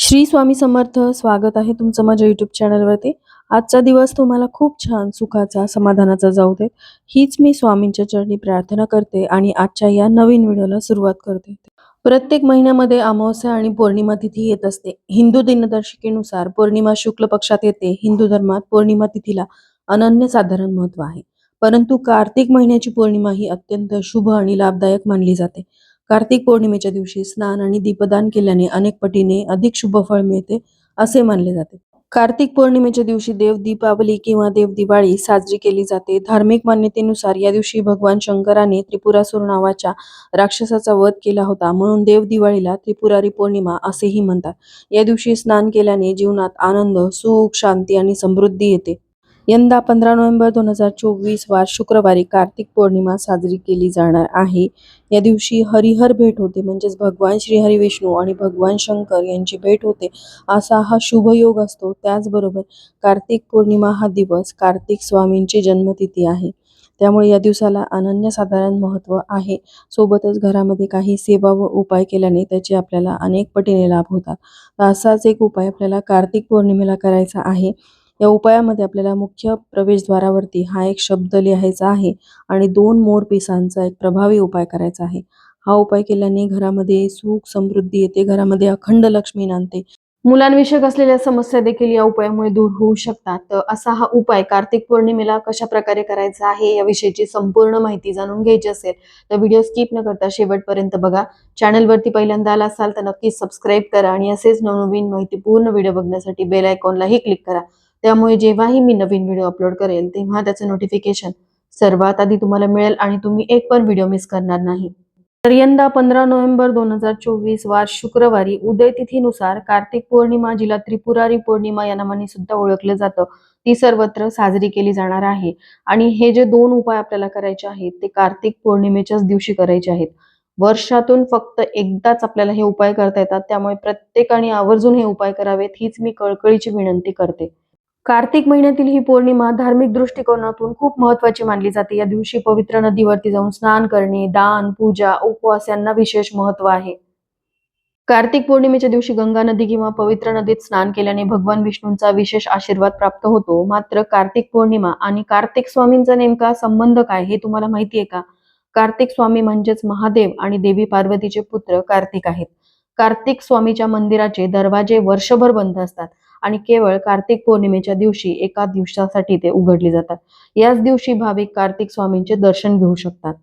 श्री स्वामी समर्थ स्वागत आहे तुमचं माझ्या युट्यूब चॅनलवरती आजचा दिवस तुम्हाला खूप छान सुखाचा समाधानाचा जाऊ दे हीच मी स्वामींच्या चरणी प्रार्थना करते आणि आजच्या या नवीन व्हिडिओला सुरुवात करते. प्रत्येक महिन्यामध्ये अमावस्या आणि पौर्णिमा तिथी येत असते. हिंदू दिनदर्शिकेनुसार पौर्णिमा शुक्ल पक्षात येते. हिंदू धर्मात पौर्णिमा तिथीला अनन्यसाधारण महत्त्व आहे. परंतु कार्तिक महिन्याची पौर्णिमा ही अत्यंत शुभ आणि लाभदायक मानली जाते. कार्तिक पौर्णिमेच्या दिवशी स्नान आणि दीपदान केल्याने अनेक पटीने अधिक शुभ फळ मिळते असे मानले जाते. कार्तिक पौर्णिमेच्या दिवशी देव दीपावली किंवा देव दिवाळी साजरी केली जाते. धार्मिक मान्यतेनुसार या दिवशी भगवान शंकराने त्रिपुरासूर नावाच्या राक्षसाचा वध केला होता म्हणून देव दिवाळीला त्रिपुरारी पौर्णिमा असेही म्हणतात. या दिवशी स्नान केल्याने जीवनात आनंद सुख शांती आणि समृद्धी येते. यंदा पंधरा नोव्हेंबर दोन हजार चोवीस वार शुक्रवारी कार्तिक पौर्णिमा साजरी केली जाणार आहे. या दिवशी हरिहर भेट होते म्हणजेच भगवान श्रीहरी विष्णू आणि भगवान शंकर यांची भेट होते असा हा शुभ योग असतो. त्याचबरोबर कार्तिक पौर्णिमा हा दिवस कार्तिक स्वामींची जन्मतिथी आहे. त्यामुळे या दिवसाला अनन्यसाधारण महत्त्व आहे. सोबतच घरामध्ये काही सेवा व उपाय केल्याने त्याचे आपल्याला अनेक पटीने लाभ होतात. असाच एक उपाय आपल्याला कार्तिक पौर्णिमेला करायचा आहे. या उपायामध्ये आपल्याला मुख्य प्रवेशद्वारावरती हा एक शब्द लिहायचा आहे आणि दोन मोर पिसांचा एक प्रभावी उपाय करायचा आहे. हा उपाय केल्याने घरामध्ये सुख समृद्धी येते घरामध्ये अखंड लक्ष्मी नांदते. मुलांविषयक असलेल्या समस्या देखील या उपायामुळे दूर होऊ शकतात. तर असा हा उपाय कार्तिक पौर्णिमेला कशा प्रकारे करायचा आहे याविषयीची संपूर्ण माहिती जाणून घ्यायची असेल तर व्हिडिओ स्किप न करता शेवटपर्यंत बघा. चॅनलवरती पहिल्यांदा आला असाल तर नक्कीच सबस्क्राईब करा आणि असेच नवनवीन माहितीपूर्ण व्हिडिओ बघण्यासाठी बेल आयकॉनलाही क्लिक करा. त्यामुळे जेव्हाही मी नवीन व्हिडिओ अपलोड करेल तेव्हा त्याचं नोटिफिकेशन सर्वात आधी तुम्हाला मिळेल आणि तुम्ही एक पण व्हिडिओ मिस करणार नाही. तर यंदा पंधरा नोव्हेंबर दोन हजार चोवीस वार शुक्रवारी उदय तिथीनुसार कार्तिक पौर्णिमा जिला त्रिपुरारी पौर्णिमा या नावाने सुद्धा ओळखलं जातं ती सर्वत्र साजरी केली जाणार आहे. आणि हे जे दोन उपाय आपल्याला करायचे आहेत ते कार्तिक पौर्णिमेच्याच दिवशी करायचे आहेत. वर्षातून फक्त एकदाच आपल्याला हे उपाय करता येतात त्यामुळे प्रत्येकाने आवर्जून हे उपाय करावेत हीच मी कळकळीची विनंती करते. कार्तिक महिन्यातील ही पौर्णिमा धार्मिक दृष्टिकोनातून खूप महत्वाची मानली जाते. या दिवशी पवित्र नदीवरती जाऊन स्नान करणे दान पूजा उपवास यांना विशेष महत्त्व आहे. कार्तिक पौर्णिमेच्या दिवशी गंगा नदी किंवा पवित्र नदीत स्नान केल्याने भगवान विष्णूंचा विशेष आशीर्वाद प्राप्त होतो. मात्र कार्तिक पौर्णिमा आणि कार्तिक स्वामींचा नेमका संबंध काय हे तुम्हाला माहिती आहे का? कार्तिक स्वामी म्हणजेच महादेव आणि देवी पार्वतीचे पुत्र कार्तिक आहेत. कार्तिक स्वामीच्या मंदिराचे दरवाजे वर्षभर बंद असतात. आणि केवळ कार्तिक पौर्णिमेच्या दिवशी एका दिवसासाठी ते उघडले जातात. याच दिवशी भाविक कार्तिक स्वामींचे दर्शन घेऊ शकतात.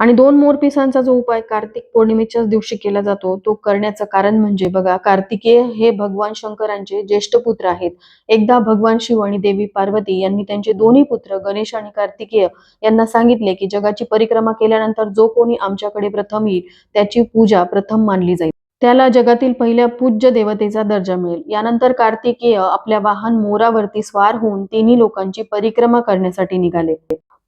आणि दोन मोरपिसांचा जो उपाय कार्तिक पौर्णिमेच्याच दिवशी केला जातो तो करण्याचं कारण म्हणजे बघा कार्तिकेय हे भगवान शंकरांचे ज्येष्ठ पुत्र आहेत. एकदा भगवान शिव आणि देवी पार्वती यांनी त्यांचे दोन्ही पुत्र गणेश आणि कार्तिकेय यांना सांगितले की जगाची परिक्रमा केल्यानंतर जो कोणी आमच्याकडे प्रथम येईल त्याची पूजा प्रथम मानली जाईल. त्याला जगातील पहिल्या पूज्य देवतेचा दर्जा मिळेल. यानंतर कार्तिकेय आपल्या वाहन मोरावरती स्वार होऊन तिन्ही लोकांची परिक्रमा करण्यासाठी निघाले.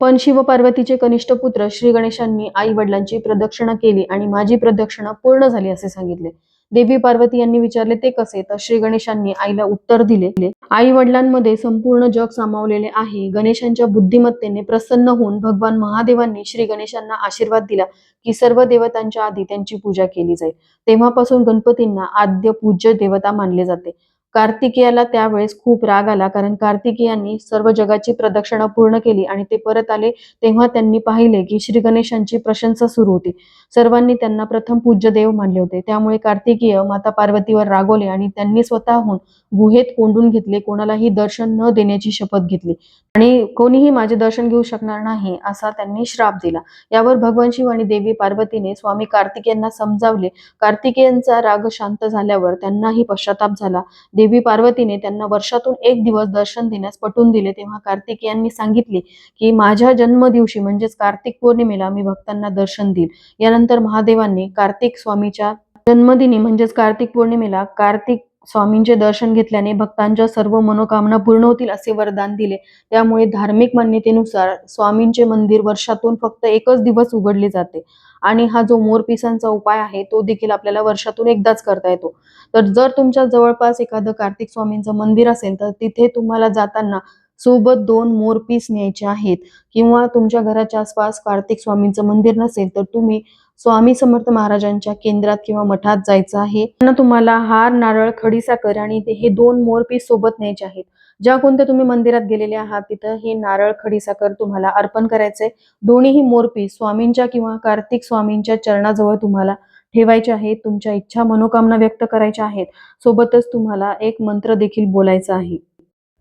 पण शिव पार्वतीचे कनिष्ठ पुत्र श्री गणेशांनी आई वडिलांची प्रदक्षिणा केली आणि माझी प्रदक्षिणा पूर्ण झाली असे सांगितले. देवी पार्वती यांनी विचारले ते कसे तर श्री गणेशांनी आईला उत्तर दिले आई वडिलांमध्ये संपूर्ण जग सामावलेले आहे. गणेशांच्या बुद्धिमत्तेने प्रसन्न होऊन भगवान महादेवांनी श्री गणेशांना आशीर्वाद दिला की सर्व देवतांच्या आधी त्यांची पूजा केली जाईल. तेव्हापासून गणपतींना आद्य पूज्य देवता मानले जाते. कार्तिकेयाला त्यावेळेस खूप राग आला कारण कार्तिकेयांनी सर्व जगाची प्रदक्षिणा पूर्ण केली आणि ते परत आले तेव्हा त्यांनी पाहिले की श्री गणेशांची प्रशंसा सुरू होती. सर्वांनी त्यांना प्रथम पूज्य देव मानले होते. त्यामुळे कार्तिकीय माता पार्वतीवर रागवले आणि त्यांनी स्वतःहून गुहेत कोंडून घेतले कोणालाही दर्शन न देण्याची शपथ घेतली. आणि कोणीही माझे दर्शन घेऊ शकणार नाही असा त्यांनी श्राप दिला. यावर भगवान शिव आणि देवी पार्वतीने स्वामी कार्तिकेयांना समजावले. कार्तिकेयांचा राग शांत झाल्यावर त्यांनाही पश्चाताप झाला. देवी पार्वतीने त्यांना वर्षातून एक दिवस दर्शन देण्यास पटवून दिले तेव्हा कार्तिकेयांनी सांगितले की माझ्या जन्मदिवशी म्हणजेच कार्तिक पौर्णिमेला मी भक्तांना दर्शन देईल यानंतर महादेवांनी कार्तिक स्वामीच्या जन्मदिनी म्हणजेच कार्तिक पौर्णिमेला कार्तिक स्वामींचे दर्शन घेतल्याने भक्तांच्या सर्व मनोकामना पूर्ण होतील असे वरदान दिले. त्यामुळे धार्मिक मान्यतेनुसार स्वामींचे मंदिर वर्षातून फक्त एकच दिवस उघडले जाते. आणि हा जो मोरपिसांचा उपाय आहे तो देखील आपल्याला वर्षातून एकदाच करता येतो. तर जर तुमच्या जवळपास एखादं कार्तिक स्वामींचं मंदिर असेल तर तिथे तुम्हाला जाताना सोबत दोन मोरपीस न्यायचे आहेत. किंवा तुमच्या घराच्या आसपास कार्तिक स्वामींचं मंदिर नसेल तर तुम्ही स्वामी समर्थ महाराजांच्या केंद्रात किंवा मठात जायचं आहे. त्यांना तुम्हाला हार नारळ खडीसाकर आणि ते- हे दोन मोरपीस सोबत न्यायचे आहेत. ज्या कोणत्या तुम्ही मंदिरात गेलेले आहात तिथं हे नारळ खडीसाकर तुम्हाला अर्पण करायचंय दोन्हीही मोरपीस स्वामींच्या किंवा कार्तिक स्वामींच्या चरणाजवळ तुम्हाला ठेवायचे आहेत. तुमच्या इच्छा मनोकामना व्यक्त करायच्या आहेत. सोबतच तुम्हाला एक मंत्र देखील बोलायचा आहे.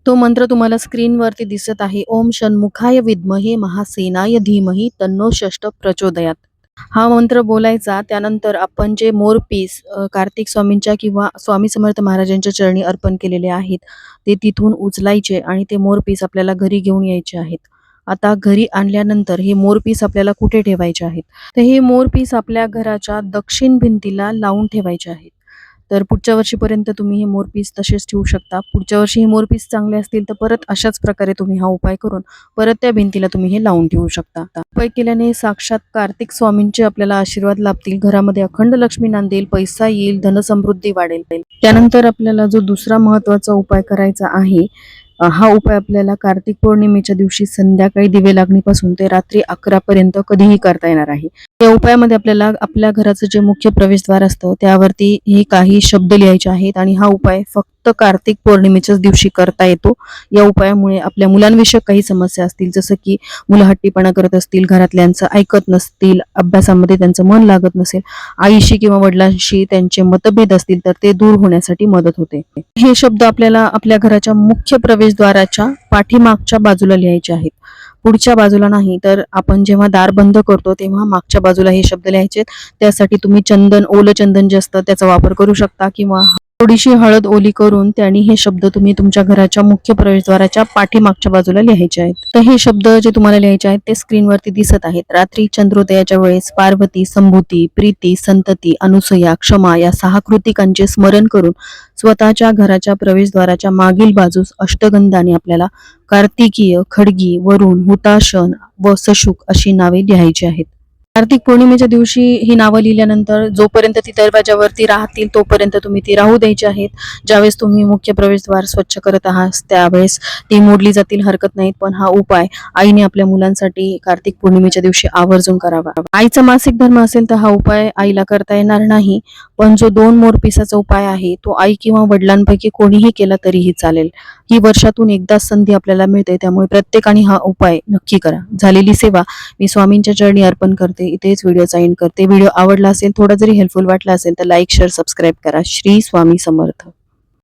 तो मंत्र तुम्हाला स्क्रीनवरती दिसत आहे. ओम षण्मुखाय विद्महे महासेनाय धीमही तन्नो षष्ट प्रचोदयात. हा मंत्र बोलायचा त्यानंतर आपण जे मोरपीस कार्तिक स्वामींच्या किंवा स्वामी समर्थ महाराजांच्या चरणी अर्पण केलेले आहेत ते तिथून उचलायचे आणि ते मोरपीस आपल्याला घरी घेऊन यायचे आहेत. आता घरी आणल्यानंतर हे मोरपीस आपल्याला कुठे ठेवायचे आहेत? तर हे मोरपीस आपल्या घराच्या दक्षिण भिंतीला लावून ठेवायचे आहेत. तर पुढच्या वर्षीपर्यंत तुम्ही हे मोरपीस तसेच ठेवू शकता. पुढच्या वर्षी हे मोरपीस चांगले असतील तर परत अशाच प्रकारे तुम्ही हा उपाय करून परत त्या भिंतीला तुम्ही हे लावून ठेवू शकता. उपाय केल्याने साक्षात कार्तिक स्वामींचे आपल्याला आशीर्वाद लाभतील. घरामध्ये अखंड लक्ष्मी नांदेल पैसा येईल धनसमृद्धी वाढेल. त्यानंतर आपल्याला जो दुसरा महत्त्वाचा उपाय करायचा आहे हा उपाय आपल्याला कार्तिक पौर्णिमेच्या दिवशी संध्याकाळी दिवे लागणीपासून ते रात्री अकरा पर्यंत कधीही करता येणार आहे. या उपायामध्ये आपल्याला आपल्या घराचं जे मुख्य प्रवेशद्वार असतं त्यावरती हे काही शब्द लिहायचे आहेत आणि हा उपाय फक्त कार्तिक पौर्णिमेच्याच दिवशी करता येतो. या उपायामुळे आपल्या मुलांविषयक काही समस्या असतील जसं की मुलं हट्टीपणा करत असतील घरातल्यांचं ऐकत नसतील अभ्यासामध्ये त्यांचं मन लागत नसेल आईशी किंवा वडिलांशी त्यांचे मतभेद असतील तर ते दूर होण्यासाठी मदत होते. हे शब्द आपल्याला आपल्या घराच्या मुख्य प्रवेश प्रवेशद्वाराच्या पाठीमागच्या बाजूला लिहायचे आहेत. पुढच्या बाजूला नाही तर आपण जेव्हा दार बंद करतो तेव्हा मागच्या बाजूला हे शब्द लिहायचे त्यासाठी तुम्ही चंदन ओलं चंदन जे असतं त्याचा वापर करू शकता किंवा थोडीशी हळद ओली करून त्यांनी हे शब्द तुम्ही तुमच्या घराच्या मुख्य प्रवेशद्वाराच्या पाठीमागच्या बाजूला लिहायचे आहेत. तर हे शब्द जे तुम्हाला लिहायचे आहेत ते स्क्रीनवरती दिसत आहेत. रात्री चंद्रोदयाच्या वेळेस पार्वती संभूती प्रीती संतती अनुसया क्षमा या सहा कृतिकांचे स्मरण करून स्वतःच्या घराच्या प्रवेशद्वाराच्या मागील बाजूस अष्टगंधाने आपल्याला कार्तिकीय खडगी वरुण हुताशन व सशुक अशी नावे लिहायची आहेत. कार्तिक पौर्णिमेच्या दिवशी ही नावं लिहिल्यानंतर जोपर्यंत ती दरवाजावरती राहतील तोपर्यंत तुम्ही ती राहू द्यायची आहेत. ज्यावेळेस तुम्ही मुख्य प्रवेशद्वार स्वच्छ करत आहात त्यावेळेस ती मोडली जातील हरकत नाहीत. पण हा उपाय आईने आपल्या मुलांसाठी कार्तिक पौर्णिमेच्या दिवशी आवर्जून करावा. आईचा मासिक धर्म असेल तर हा उपाय आईला करता येणार नाही. पण जो दोन मोरपिसाचा उपाय आहे तो आई किंवा वडिलांपैकी कोणीही केला तरीही चालेल. ही वर्षातून एकदा संधी आपल्याला मिळते त्यामुळे प्रत्येकाने हा उपाय नक्की करा. झालेली सेवा मी स्वामींच्या चरणी अर्पण करते. इथेच व्हिडिओचा एंड करते. व्हिडिओ आवडला असेल थोडा जरी हेल्पफुल वाटला असेल तर लाईक शेअर सबस्क्राईब करा. श्री स्वामी समर्थ.